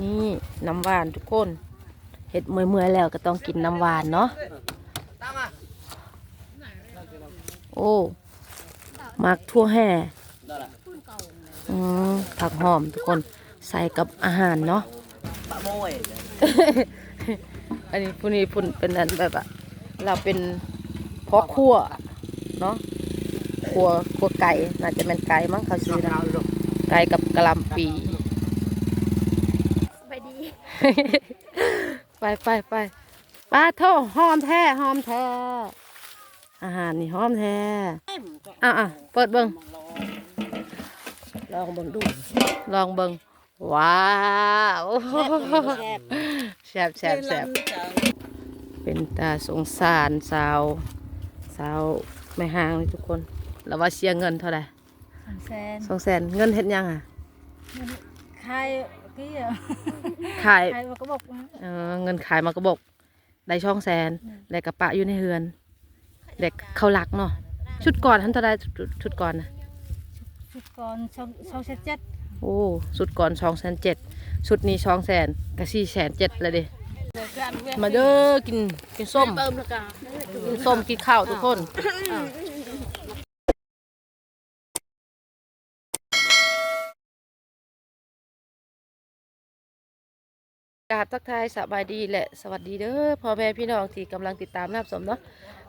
นี่น้ำหวานทุกคนเห็ดเมื่อยๆแล้วก็ต้องกินน้ำหวานเนาะโอ้มักทั่วแห่อืมผักหอมทุกคนใส่กับอาหารเนาะปะโมยอันนี้ผู้นี้พุ่นเป็นอันแบบอะเราเป็นพ่อครัวเนาะครัวครัวไก่น่าจะเป็นไก่มั้งเขาซื้อนะไก่กับกะหล่ำปีไปดี ไปไปไปปลาโทหอมแท้หอมแท้อาหารนี่หอมแท้อะอะเปิดเบิ้งลองเบิ่งดู ลองเบิ้งว้าวแซ่บแซ่บแซ่บเป็นตาสงสารสาว สาวไม่ห่างเลยทุกคน แล้วว่าเสียเงินเท่าไหร่สองแสนสองแสนเงินเฮ็ดยังอะใคร กี้อะขายใครมันก็บอกว่าเออเงินขายมากระบอกได้ช่องแสนได้กระปะอยู่ในเฮือนเด็กเขาหลักเนาะชุดก่อนทันเท่าไดชุดชุดก่อนนะชุดก่อนช่องช่องเจ็ดเจ็ดโอ้ชุดก่อนช่องแสนเจ็ดชุดนี้ช่องแสนก็สี่แสนเจ็ดเลยเดิมาเด้อกินกินส้มเติมละกากินส้มกินข้าวทุกคน กราบทักทายสบายดีและ สวัสดีเด้อพ่อแม่พี่น้องที่กำลังติดตามรับชมเนาะ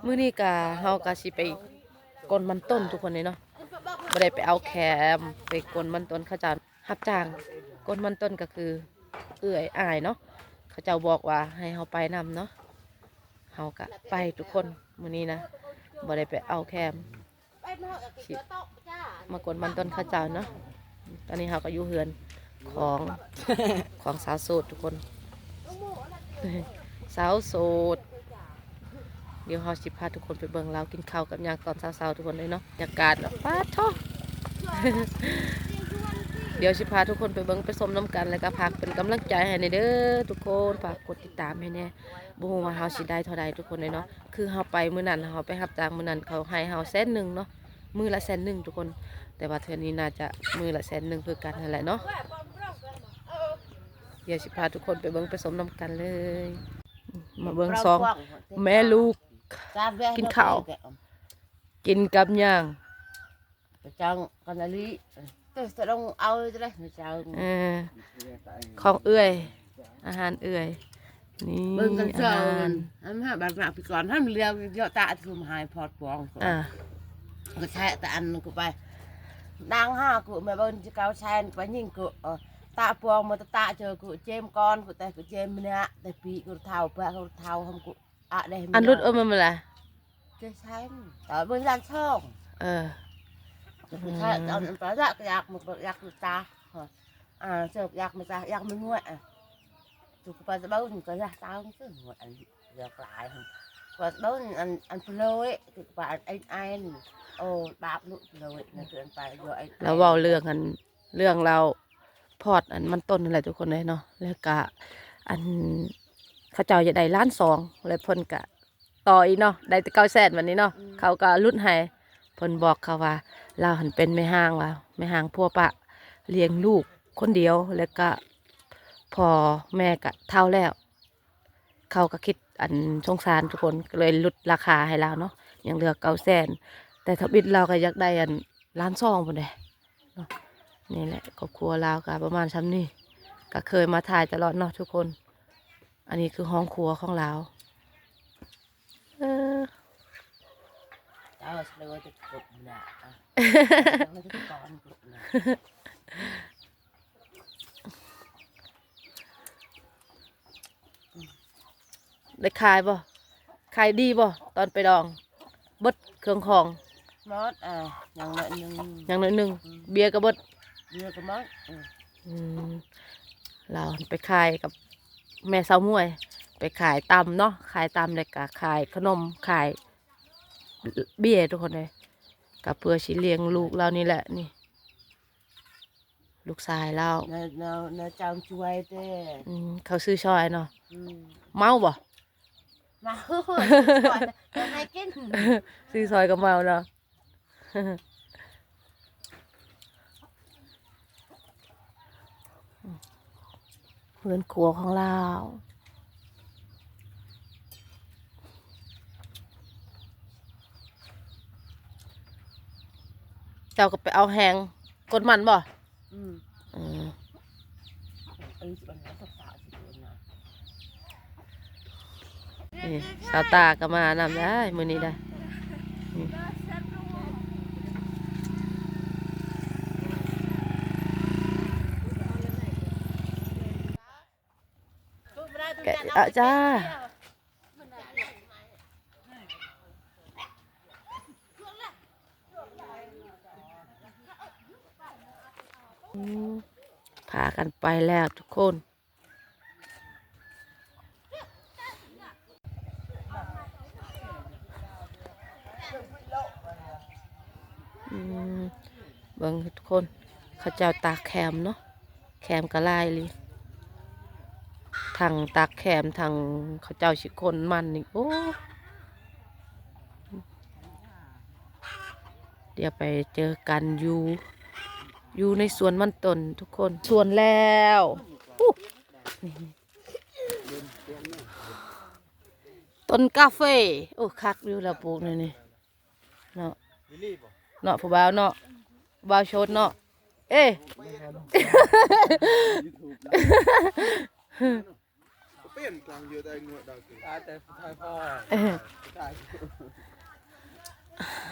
มื้อนี้กะเฮากะสิไปกลมันต้นทุกคนเลยเนาะบ่ได้ไปเอาแคมไปกลมันต้นเขาจ้ารับจ้างกลมันต้นก็คือ เอื้อยอายเนาะเขาเจ้าบอกว่าให้เฮาไปนำเนาะเฮากะไปทุกคนมื้อนี้นะบ่ได้ไปเอาแคมสิมากลมันต้นเขาจ้าเนาะตอนนี้เฮาก็อยู่เฮือนของ ของสาวโสดทุกคน สาวโสด เดี๋ยวเฮาสิพาทุกคนไปเบิ่งเรากินข้าวกับยางตอนเช้าๆทุกคนเลยเนาะบรรยากาศป้าท้อเดี๋ยวสิพาทุกคนไปเบิ่งไปชมน้ำกันแล้วก็พากเป็นกำลังใจให้ในเด้อทุกคนฝากกดติดตามให้แน่บ่ฮู้ว่าเฮาสิได้เท่าใดทุกคนเลยเนาะคือเฮาไปมื้อนั้นเฮาไปรับจ้างมื้อนั้นเขาให้เฮาแสนหนึ่งเนาะมือละแสนหนึ่งทุกคน แต่ว่าเทื่อนี้น่าจะมือละแสนหนึ่งคือกันนั่นแหละเนาะ เดี๋ยวสิพาทุกคนไปเบิ้งไปสมน้ำกันเลย มาเบิ้งสอง แม่ลูก กินข้าว กินกับหย่างจังกันละลิแต่จะต้องเอาจะได้จังเออของเอื้อย อาหารเอื้อยนี่เบิ่งกันอาเจ้าหารอันมาบางหนักไปก่อนท่านเรียกเยอะตาคือหายพอดปองอ่าก็แช่แต่อันกูไปนางห้ากูแม่เบิ้ลจะเกาแชนไปยิงกู ตาปวงมาตาเจอกูเจมก้อนกูแต่กูเจมเนี่ยแต่ปีกูเท่าเปล่ากูเท่าทำกูอะได้อันรุดเออมันมาละเจ๊ใช่แต่เบิ้ลยันช่องเออกูแช่ตอนตอนแรกอยากมันอยากกูตาอ่าเจออยากมันตาอยากมันงวดอะกูไปจะเบิ้ลก็อยากตาไม่ใช่งวดอันเดียวกลายก็เบิ้ลอันอันเพลยกูไปไอ้ไอ้โอ้บาปลุเลยนั่นคืออันไปเยอะไอ้แล้วเว้าเรื่องกันเรื่องเรา พอดอันมันต้นอะไรทุกคนเลยเนาะแล้วก็อันเขาเจ้าจะได้ล้านสองเลยเพิ่นกะต่ออีกเนาะได้แต่เก้าแสนวันนี้เนาะเขาก็รุ่นให้เพิ่นบอกเขาว่า เราหันเป็นแม่ห้างว่าแม่ห้างพัวปะเลี้ยงลูกคนเดียวแล้วก็พอแม่ก็เท่าแล้ว เขาก็คิดอันสงสารทุกคนก็เลยลดราคาให้เราเนาะยังเหลือเก้าแสนแต่ถ้าบิดเราก็อยากได้อันล้านสองพุ่นเด้เนาะ นี่แหละครอบครัวเราก็ประมาณซ้ำนี่ก็เคยมาถ่ายตลอดเนาะทุกคน อันนี้คือห้องครัวของเราเออเอาเลยจะกดหนาอะแล้วจะก่อนกดหนาได้ขายบ่ขายดีบ่ตอนไปดองเบดเครื่องของมอดอะอย่างละหนึ่งอย่างน้อยหนึ่งเบียร์ก็เบด เรือกับมอดอืมอืมเราไปขายกับแม่สาวมวย ไปขายตำเนาะขายตำเลยก็ขายขนมขายเบียร์ทุกคนเลยกับเพื่อชิเลี้ยงลูกเรานี่แหละนี่ ลูกชายเราเนาเนาเนาจำช่วยเด้อืมเขาซื้อชอยเนาะอืมเมาบ่มาก่อนจะให้กินซื้อซอยกับเมาเนาะ เฮือนครัวของเราเจ้าก็ไปเอาแหงกดมันบ่อืมอืมเอ้ยมันแล้วก็สาวสิเดือนนะนี่สาวตาก็มานำได้ มื้อนี้ได้นี่ อะจ้า พากันไปแล้วทุกคน เบิ่งทุกคน เขาเจ้าตาแคมเนาะ แคมกระไลเลย ทางตากแคมทางเขาเจ้าชิคนมันนี่โอ้เดี๋ยวไปเจอกันอยู่ อยู่ในสวนมันตนทุกคนสวนแล้วอู้นี่ต้นกาแฟโอ้คักอยู่แล้วปลูกนี่นี่เนาะลิลลี่ป่ะเนาะผู้บ่าวเนาะผู้บ่าวโชดเนาะเอ้ เปลี่ยนกลางเยอะได้งวดดาวกิตาแต่ผู้ชายพ่อเอ้ยผู้ชาย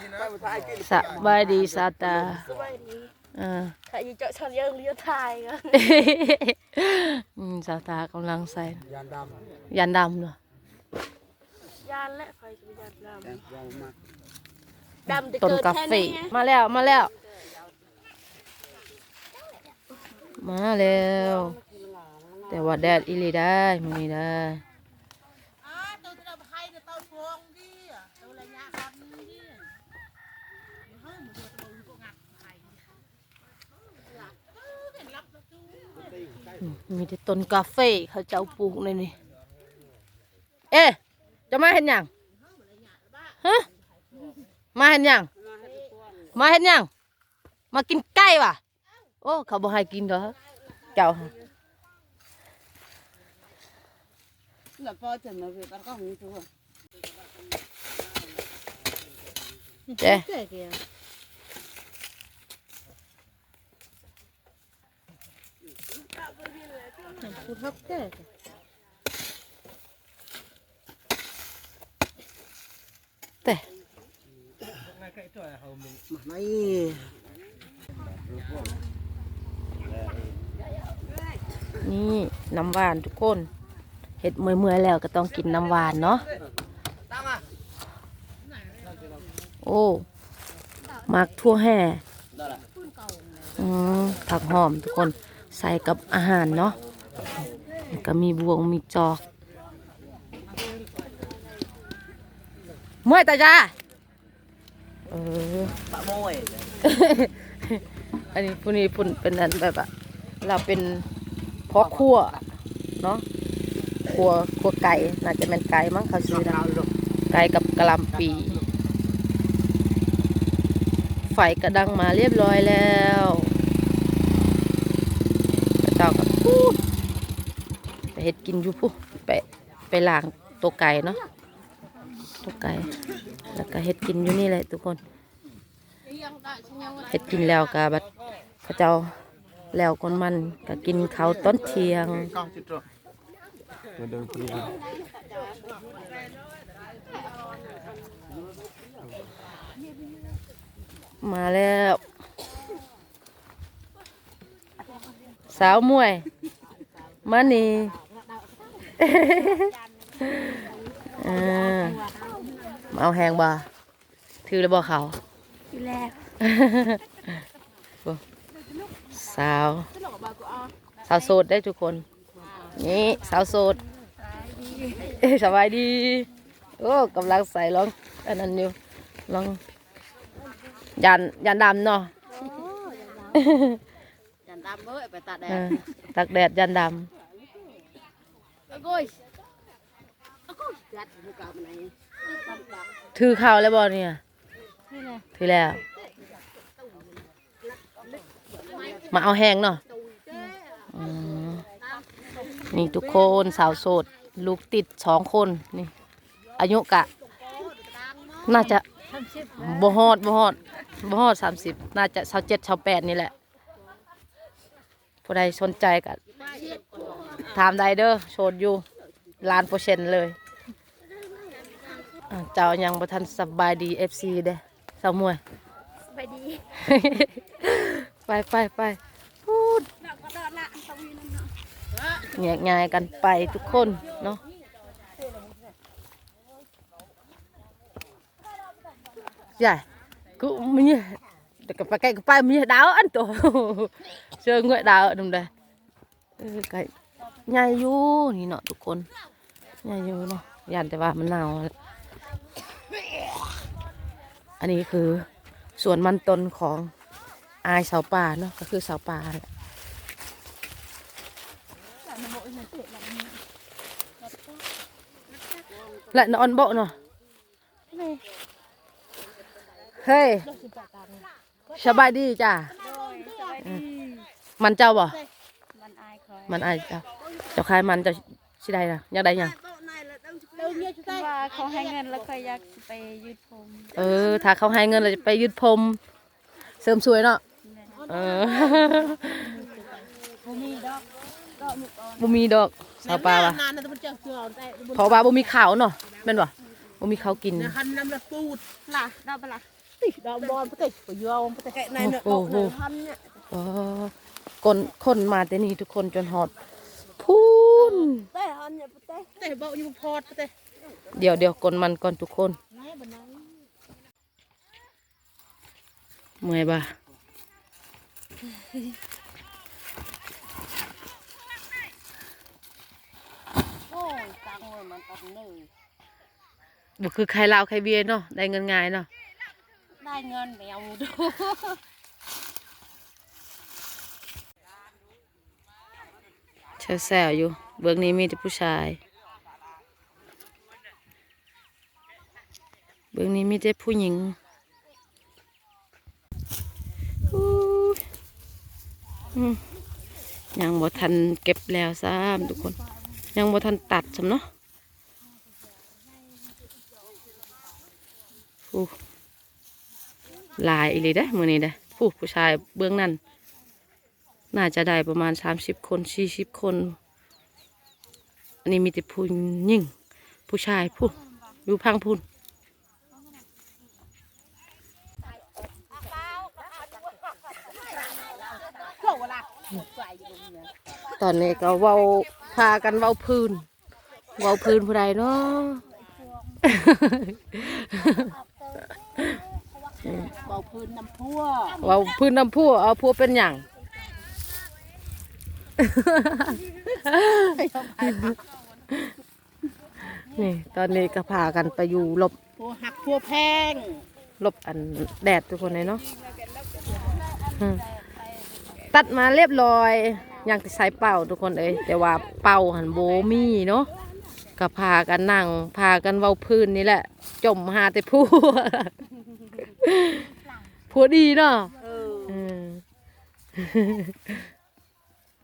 นี่นะผู้ชายกินสบายดีสาตาอ่าใครจะชนยังเลี้ยวไทยกันอืมสาตากำลังใส่ยานดยันดำเนาะยานและใครจะยานดำแต่เรามากำดำจะต้นเกิดกาแค่แฟนี้ไงมาแล้วมาแล้ว มาแล้ว แต่ว่าแดดอีลีได้มึงนี่ได้มีแต่ต้นกาแฟเขาเจ้าปลูกในนี่ เอ๊ะจะมาเห็นยังฮะมาเห็นยังมาเห็นยังมากินไก่ว่ะโอ้เขาบอกให้กินเหรอเจ้า ฮะแล้วพอจะมาเวียนก็มีตัวเจ๊เจ๊เกียวพูดฮักแก่แต่ไม่นี่น้ำหวานทุกคน เห็ดเมื่อยๆแล้วก็ต้องกินน้ำหวานเนาะโอ้หมักทั่วแห่ผักหอมทุกคนใส่กับอาหารเนาะก็มีบวงมีจอกเมื่อยตาจ้าเออปะโมยอันนี้ผู้นี้พุ่นเป็นอันแบบอะเราเป็นพาะคั่วเนาะ คั่วคั่วไก่น่าจะเป็นไก่มั้งเขาซื้อนะไก่กับกะหล่ำปีไฟกระดังมาเรียบร้อยแล้วพระเจ้ากับพูดไปเห็ดกินอยู่พูไปไปล้างตัวไก่เนาะตัวไก่แล้วก็เห็ดกินอยู่นี่แหละทุกคนเฮ็ดกินแล้วก็บัดพระเจ้าแล้วคนมันก็กินข้าวต้นเที่ยงกล้องจิตร มาเดินคุยกันมาแล้ว สาวมวย มานี่อ่ามาเอาแหงบ่ถือแล้วบ่เขาที่แรกสาว สาวโสดได้ทุกคน นี่สาวโสดเอ้ยสบายดี โอ้กำลังใส่ร้องอันนั้นอยู่ร้องยันยันดำเนาะจันดำเอ้ยไปตัดแดเอดอตักแดดยันดโอ้ยจัดมือเก่ามันไหนำถือข้าวแล้วบ่เนี่ยนี่แหละถือแล้วมาเอาแห้งเนาะอืม นี่ทุกคนสาวโสด ลูกติดสองคนนี่ อายุกะ น่าจะทำชิปบ่ฮอดบ่ฮอดบ่ฮอดสามสิบน่าจะชาวเจ็ดชาวแปดนี่แหละผู้ใดสนใจก็ถามได้เด้อโสดอยู่ล้านเปอร์เซ็นต์เลยอ่าเจ้ายังบ่ทันสบายดี FC เด้สาวมวยไปดี ไปไปไปพูด แยกง่ายกันไปทุกคนเนาะใหญ่กูมีเด็กไปไกลก็ไปมีดาวอันโตเจอเงยดาวดมได้เออไก่ใหญ่อยู่นี่เนาะทุกคนใหญ่อยู่เนาะยันแต่ว่ามันหนาวอันนี้คือสวนมันตนของอายเสาป่าเนาะก็คือเสาป่าแหละ และนอนบะเนาะเฮ้ยสบายดีจ้ามันเจ้าบ่มันอายคอเจ้าเจ้าขายมันเจ้าสิได้นะอยากได้ยังว่าเขาให้เงินแล้วก็อยากไปยืดผมเออ ถ้าเขาให้เงินเราจะไปยืดพรมเสริมสวยเนาะเออบ่มีดอกก็มีก่อบ่มีดอก เสาป่าว่ะเพราะว่าบ่มีข้าวเนาะแม่นบ่บ่มีข้าวกิน หันน้ำละปูดล่ะดอกปะล่ะดอกบอลปะเตะปะยอมปะเตะในเนื้อโอ้โหหันเนี่ยอ๋อคนคนมาแต่นี่ทุกคนจนหอดพูนเต้หันเนี่ยเต้เตะเบาอยู่พอดปะเตะเดี๋ยวเดี๋ยวกนมันก่อนทุกคนเมื่อยบ่า โอ้ ยตังเงินมันตังเนื้อบ่คือใครลาวใครเบียเนาะได้เงินง่ายเนาะได้เงินไปเอาดูเชอแซวอยู่ เบื้องนี้มีแต่ผู้ชาย เบื้องนี้มีแต่ผู้หญิงยอืมยังบ่ทันเก็บแล้วซ้ำทุกคน ยังบ่ทันตัดสำเนาะอู้หลายอีหลีได้มือนี้ได้ผู้ผู้ชายเบื้องนั้นน่าจะได้ประมาณสามสิบคนสี่สิบคน อันนี้มีแต่ผู้หญิงผู้ชายผู้อยู่พังพูนตอนนี้ก็ว้า พากันเว้าพื้นเว้าพื้นผู้ใดเนาะเบาพื้นน้ำพัวเว้าพื้นน้ำผู้เอาผู้เป็นอย่างนี่ตอนนี้ก็พากันไปอยู่หลบพัวหักพัวแพงหลบอันแดดทุกคนเลยเนาะอืมตัดมาเรียบร้อยอ ย่างที่ใส่เป่าทุกคนเอ้ยแต่ว่าเป่าหันโบมีเนาะก็พากันนั่งพากันเว้าพื้นนี่แหละ จมหาแต่ผู้ผัวดีเนาะเอออืม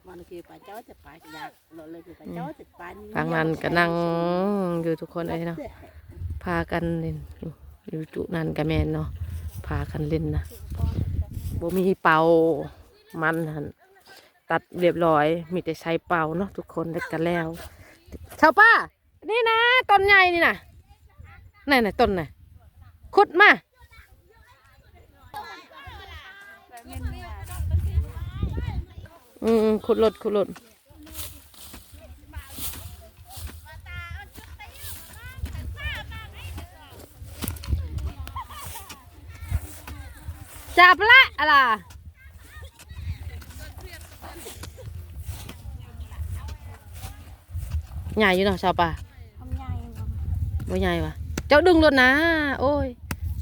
มันคือปลาเจ้าจะปลาอยากเราเลยคือปลาเจ้าจะปลาทางนั้นก็นั่งอยู่ทุกคนเอ้ยเนาะพากันเล่นอยู่อยู่จุนั้นก็แมนเนาะพากันเล่นนะบ่มีเป่ามันหัน ตัดเรียบร้อย มีแต่ใช้เป่าเนาะทุกคนได้กันแล้วชาวป้า นี่นะต้นใหญ่นี่นะไหนไหนต้นไหนขุดมาอืมอืมขุดรถขุดรถจับละอะไร ใหญ่อยู่เนาะชาวป่าทำใหญ่บ่บ่ใหญ่วะเจ้าดึงรถนะ โอ้ย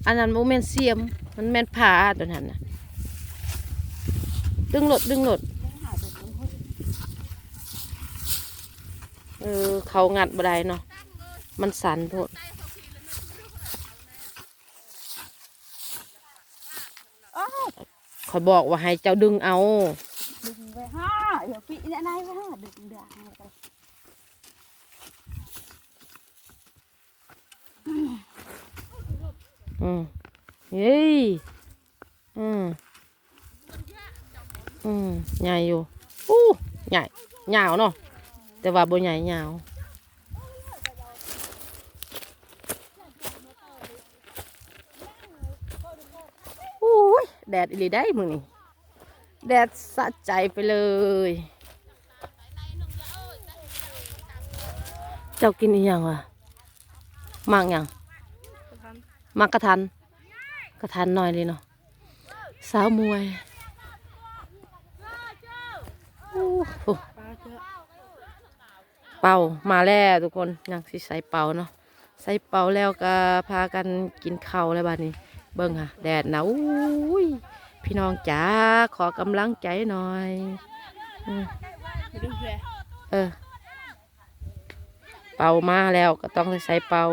อันนั้นโมเมนเสียม มันแม่นผาตัวนั้นนะดึงรถดึงรถเออเขางัดบ่ได้เนาะมันสันโพดอ้าวเขาบอกว่าให้เจ้าดึงเอาดึงไปห้าอย่าพี่ Ini naik lah, dek dah. อื มเย้ยอืมอืมใหญ่อยู่อู้ใหญ่ยาวเนาะแต่ว่าบ่ใหญ่ยาวอู้ยแดดอีหลีได้มึงนี่แดดสะใจไปเลย เจ้ากินอีหยังวะมากยัง มากระทัน กระทันหน่อยเลยเนาะสาวมวยเป่ามาแล้วทุกคนยังสิใส่เป่าเนาะใส่เป่าแล้วก็พากันกินข้าวแล้วบ้านี้ เบิ่งค่ะแดดหนาวอุ้ยพี่น้องจ๋าขอกำลังใจหน่อยเออ เป่ามาแล้วก็ต้องใส่เป่า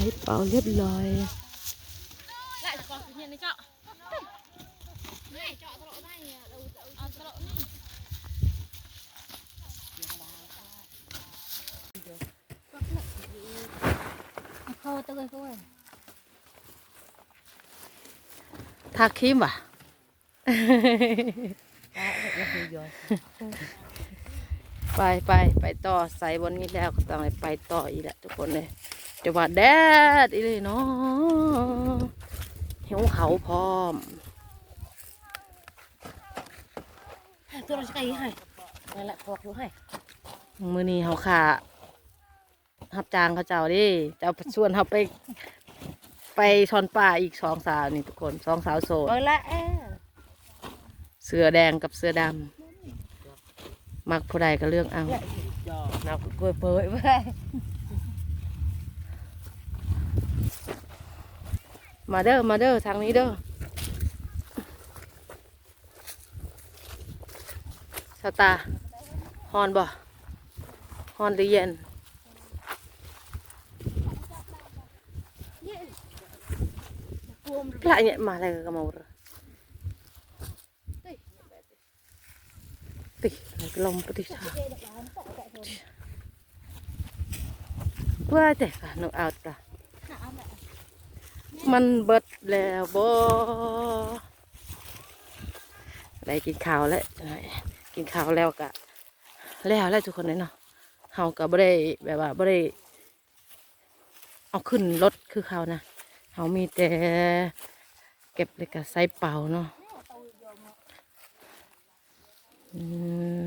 ใส่เป่าเรียบร้อย Kau tu kau. ทาครีมว่ะไปไปไปต่อใส่บนนี้แล้วก็ต้องไปต่ออีกแหละทุกคนเลย จะว่าแดดอีเลยเนาะหิวเขาวพร้อมตัวเราใช้ให้นั่นแหละพอกรู้ให้มือนี้เขาขาหับจางเขาเจ้าดิเจ้าชวนเขาไป ไปชอนป่าอีกสองสาวนี่ทุกคนสองสาวโสดเออละเออเสือแดงกับเสือดำมักผู้ใดก็เรื่องเอา nào cũng cười bới với มาเด้อ มาเด้อ ทางนี้เด้อ สตาร์ฮอนบ่ฮอนหรือเย็นพระเนี่ยมาอะไรกันมาเลยติกลมปฏิชาว่าแต่ค่ะหนูเอาจ้ะ มันเบิดแล้วบ่ได้กินข้าวแล้วกินข้าวแล้วกะแล้วแล้วทุกคนเลยเนาะเฮาก็บ่ได้แบบว่าบ่ได้ เอาขึ้นรถคือเขานะเฮามีแต่เก็บเลยก็ใส่เป่าเนาะอืม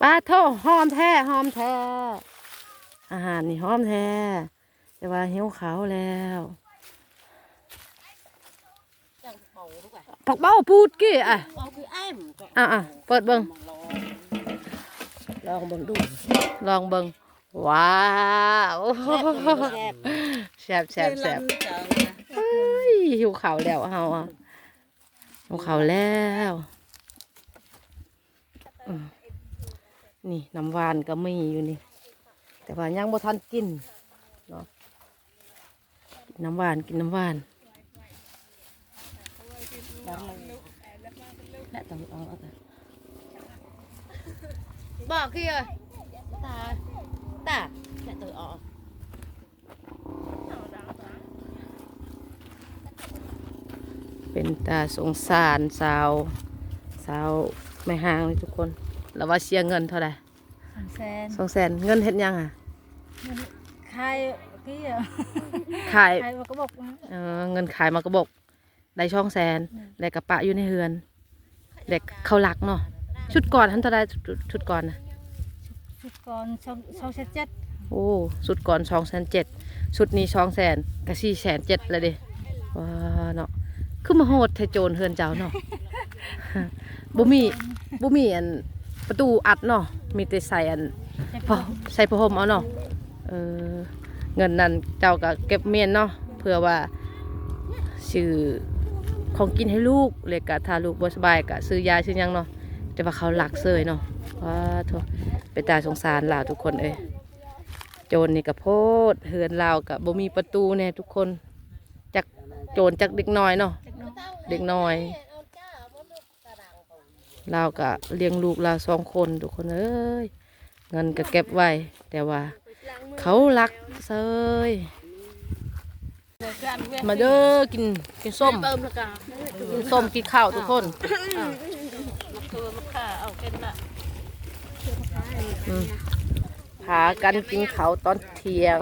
ปลาโทหอมแท้หอมแท้ อาหารนี่หอมแท้ แต่ว่าหิวขาวแล้วผักเบ้าพูดกี่อะ Ông cứ em อะอะเปิดเบิ่ง Lòng bằng đủ ลองเบิ่งว้าวแซ่บแซ่บแซ่บเฮ้ยหิวขาวแล้วเฮาอะหิวขาวแล้วอืมนี่น้ำหวานก็มีอยู่นี่ แต่ว่ายังบ่ทันกินเนาะกินน้ำหวานกินน้ำหวาน Đã tầm ở ở Bỏ kia Ta Ta Đã tầm ở เป็นตาสงสารสาวสาวไม่ห่างเลยทุกคน แล้วว่าเสียเงินเท่าไหร่ Sen. สองแสนเงินเฮ็ดหยังอะ Khai cái ขาย khai mà có bọc เออเงินขายมากระบอกได้ช่องแสนได้กระปะอยู่ในเฮือนเด็กเขาหลักเนาะชุดก่อนทันเท่าไดชุดชุดก่อนนะ chút con xong xong sẽ chết โอ้ชุดก่อนสองแสนเจ็ดชุดนี้สองแสนกับสี่แสนเจ็ดเลยเดิว้าเนาะคือมาโหดเทโจรเฮือนเจ้าเนาะบ่มีบ่มีอันประตูอัดเนาะมีแต่ใส่อันพอใส่ผ้าห่มเอาเนาะ เออเงินนั้นเจ้าก็เก็บเมียนเนาะเพื่อว่าซื้อของกินให้ลูกเลยกะถ้าลูกบ่สบายก็ซื้อยาซื้อยังเนาะแต่ว่าเขาหลักเสยเนาะว้าโถเป็นตาสงสารลาวทุกคนเอ้ยโจรนี่ก็โพดเฮือนลาวกับบ่มีประตูแน่ทุกคนจักโจรจักเด็กน้อยเนาะเด็กน้อยลาวก็เลี้ยงลูกลาวสองคนทุกคนเอ้ยเงินก็เก็บไว้แต่ว่า เขารักเซยมาเด้อกินกินส้มกินส้มกินข้าวทุกคนตัวมะข่าเอาเป็นละอืมหากันกินข้าวตอนเที่ยง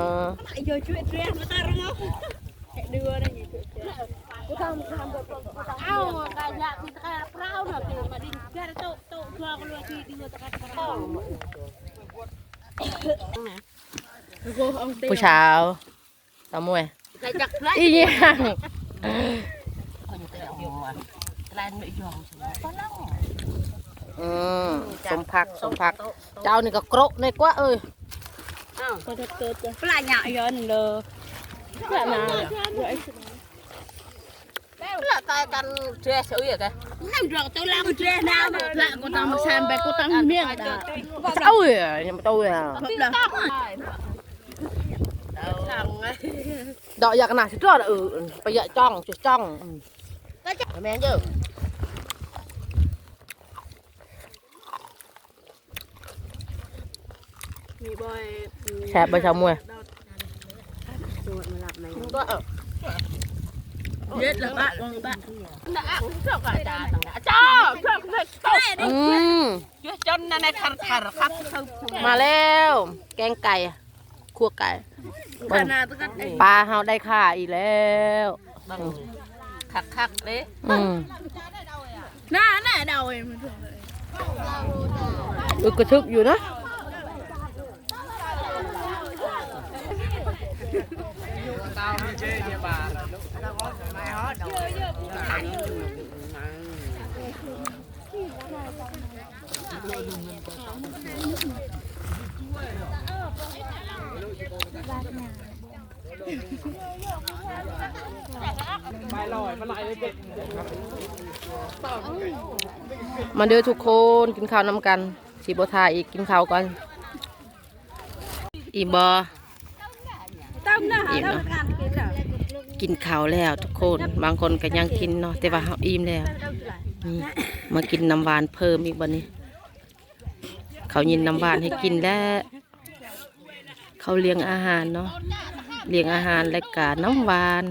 เผู้ชาวสาวมวยใครจักไรอีหยังคนจะเอาหัวแลนไม่ยอมใช่ไหมก็เล่าอืมสมพักสมพัก เจ้านี่ก็โกรกในกว่าเอ้ยอ้าวก็จะเกิดปลาหยาย้อนเลยปลาหนา là tay căn tre sữa vậy kìa น้ำดอกตัวล่างเจน้ำละกูต้องมาแซมไปกูต้องเมี่ยงตาเจ้าเอ้ยยังไม่เจ้าเอ้ย ครบแล้ว thằng ấy ดอกอยากหนาสิจอดเออไปอยากจ้องจะจ้องอืม mẹ chứ มีบอยแฉบไปชาวมวย không có ở เย็ดละบ้าลงบ้า đã cũng cho cả cha thằng đã cho cho cái อืม cho chân này này thằng thằng khắp không มาแล้ว แกงไก่ คั่วไก่ขนาดตะกันปลาเฮาได้ค่าอีกแล้ว bằng khắc khắc đấy อืมหน้าหน้าเดาเองมันอึกกระทึกอยู่นะ มาเด้อทุกคนกินข้าวนำกันสีบทาอีกกินข้าวก่อนอีบอตั้มหน้าอิ่มเนาะกินข้าวแล้วทุกคนบางคนก็ยังกินเนาะแต่ว่าเฮาอิ่มแล้วนี่มากินน้ำหวานเพิ่มอีกบัดนี้ เขายินน้ำหวานให้กินแล้ว เขาเลี้ยงอาหารเนาะเลี้ยงอาหารและกาน้ำหวาน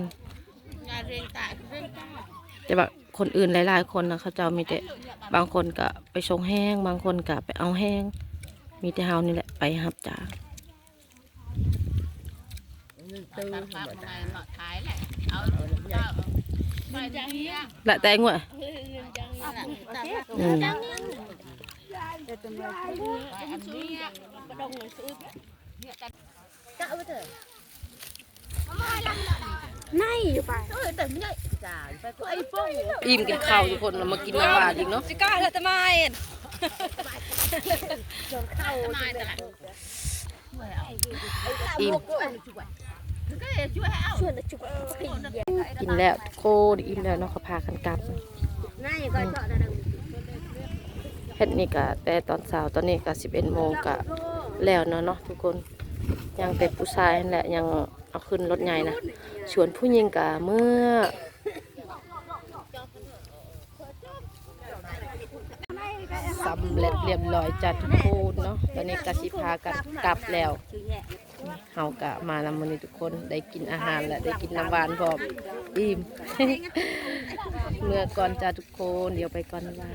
แต่ว่าคนอื่นหลาย ๆ คนนะเขาเจ้ามีแต่บางคนก็ไปชงแห้ง บางคนก็ไปเอาแห้ง มีแต่เฮานี่แหละไปหับจ้าละแต่งวะอืม ในอยู่ไป ơi tao mới dậy chả phải có ai phong อิ่มกินข้าวทุกคนแล้วมากินน้ำหวานอีกเนาะสิก้าแล้วทำไมอิ่ม cái chú hảo กินแล้วโคตรอิ่มแล้วเนาะเขาพากันกลับในก็เจาะได้เฮ็ดนี่ก็แต่ตอนเช้าตอนนี้ก็สิบเอ็ดโมงก็แล้วเนาะเนาะทุกคน ยังแต่ผู้ชายนั่นแหละยังเอาขึ้นรถใหญ่นะส่วนผู้หญิงก็เมื่อสำเร็จเรียบร้อยจัดทุกคนเนาะตอนนี้กสิพากันกลับแล้วเฮากะมานำมนีทุกคนได้กินอาหารและได้กินน้ำหวานพร้อมอิ่มเมื่อก่อนจ้าทุกคนเดี๋ยวไปก่อนน้ำหวา